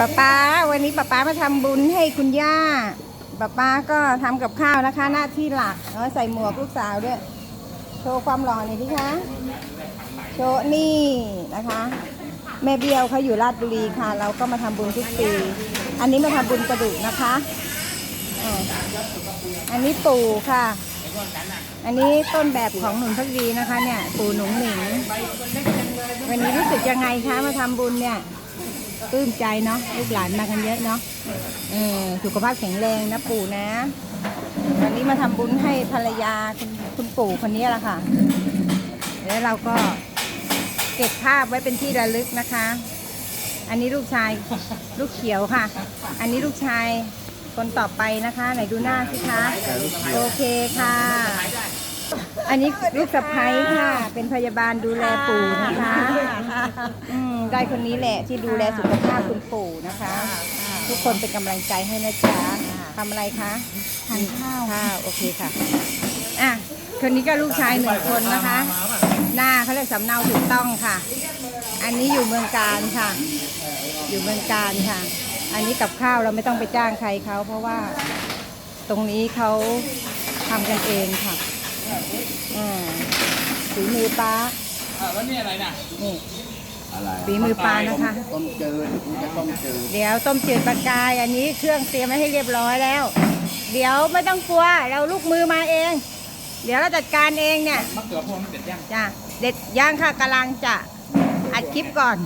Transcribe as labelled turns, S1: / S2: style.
S1: ป้าป้าวันนี้ป้าป้ามาทำบุญให้คุณย่าป้าป้าก็ทำกับข้าวนะคะ หน้าที่หลักเอาใส่หมวกลูกสาวด้วย โชว์ความหล่อหน่อยดิคะโชว์นี่นะคะ แม่เบี้ยวเขาอยู่ราชบุรีค่ะ เราก็มาทำบุญทุกปี อันนี้มาทำบุญกระดูกนะคะอันนี้ปู่ค่ะ อันนี้ต้นแบบของหนุนพักดีนะคะ เนี่ย ปู่หนุ่งหนิงวันนี้รู้สึกยังไงคะมาทำบุญเนี่ย ปลื้มใจเนาะลูกหลานมากันเยอะเนาะเออสุขภาพแข็งแรงนะปู่นะวันนี้มาทำบุญให้ภรรยาคุณคุณปู่คนนี้แหละค่ะ แล้วเราก็เก็บภาพไว้เป็นที่ระลึกนะคะ อันนี้ลูกชายลูกเขียวค่ะ อันนี้ลูกชายคนต่อไปนะคะ ไหนดูหน้าสิคะ โอเคค่ะ อันนี้ลูกสะพ้ยค่ะ เป็นพยาบาลดูแลปู่นะคะอืมได้คนนี้แหละที่ดูแลสุขภาพคุณปู่นะคะ ทุกคนเป็นกำลังใจให้นะจ๊ะทำอะไรคะทานข้าวข้าวโอเคค่ะอะคนนี้ก็ลูกชายหนึ่งคนนะคะ หน้าเขาเรียกสำเนาถูกต้องค่ะ อันนี้อยู่เมืองการค่ะ อยู่เมืองการค่ะ อันนี้กับข้าวเราไม่ต้องไปจ้างใครเขาเพราะว่าตรงนี้เขาทำกันเองค่ะ อ่าฝีมือป้า
S2: อะแล้วนี่อะไรน่ะ
S1: นี่
S3: อะไร
S1: ฝีมือปลานะคะ
S3: ต้มจืดมันจะต้มจืด
S1: เดี๋ยวต้มจืดปลากาย อันนี้เครื่องเตรียมไว้ให้เรียบร้อยแล้ว เดี๋ยวไม่ต้องกลัว เราลูกมือมาเอง เดี๋ยวเราจัดการเองเนี่ย
S2: มะเขือพวงมันเด็ดยัง
S1: จ้ะเด็ดย่างค่ะกำลังจะอัดคลิปก่อน